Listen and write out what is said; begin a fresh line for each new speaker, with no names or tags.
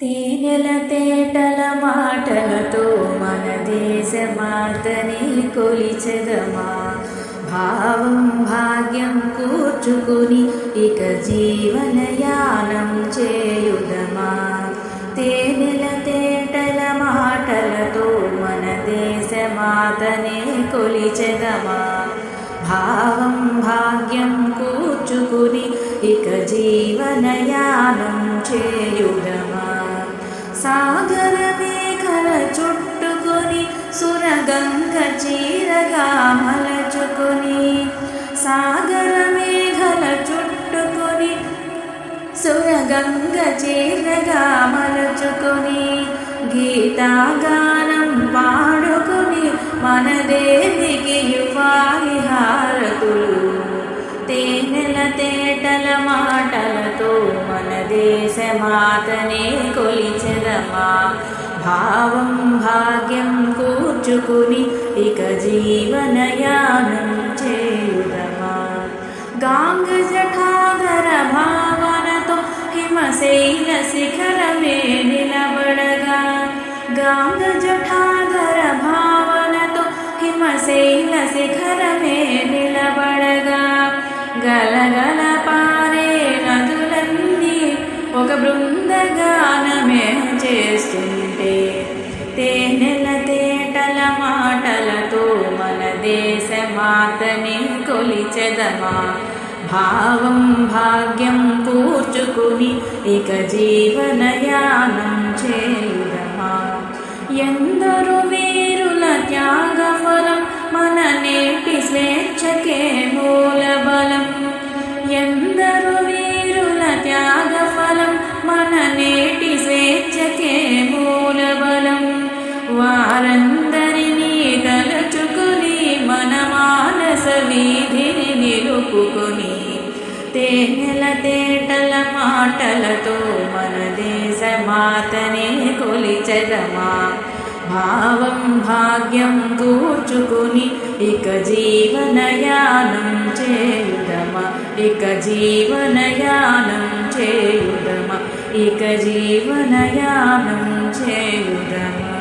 తేనెల తేటల మాటలతో మన దేశ మాతని కొలిచెదమా భావం భాగ్యం కూర్చుకుని ఇక జీవన యానం చేయుదమా? తేనెల తేటల మాటలతో మన దేశ దేశమాతనే కొలిచెదమా భావం భాగ్యం కూర్చుకుని ఇక జీవన యానం చేయుదమా? సాగర మేఘల చుట్టుకొని సురగంగ చీరగా మలచుకొని సాగర మేఘల చుట్టుకొని సురగంగ చీరగా మలచుకొని గీతాగానం పాడుకొని మన దేశమాతనే కొలిచెదమా భావం భాగ్యం కూర్చుకుని ఇక జీవనయానం చేయుదమా గాంగ జఠాధర భావనతో హిమశైల శిఖరమే నిలబడగా గాంగ జఠాధర భావనతో హిమశైల శిఖరమే నిలబడగా గలగల చేస్తుంటే తేనెల తేటల మాటలతో మన దేశ మాతని కొలిచెదమా? భావం భాగ్యం కూర్చుకుని ఇక జీవనయానం చేయుదమా? ఎందరు వీరుల త్యాగఫలం మన నేటి స్వేచ్ఛకే మూలబలం. ఎందరు వీరుల త్యాగఫలం మన నేటి వారందరినీ తలుచుకుని మన మానస వీధిని నిలుపుకొని తేనెల తేటల మాటలతో మన దేశమాతనే కొలిచెదమా? భావం భాగ్యం కూర్చుకుని ఇక జీవనయానం చేయుదమా? ఇక జీవనయానం చేయుదమా? ఇక జీవనయానం చేయుదమా?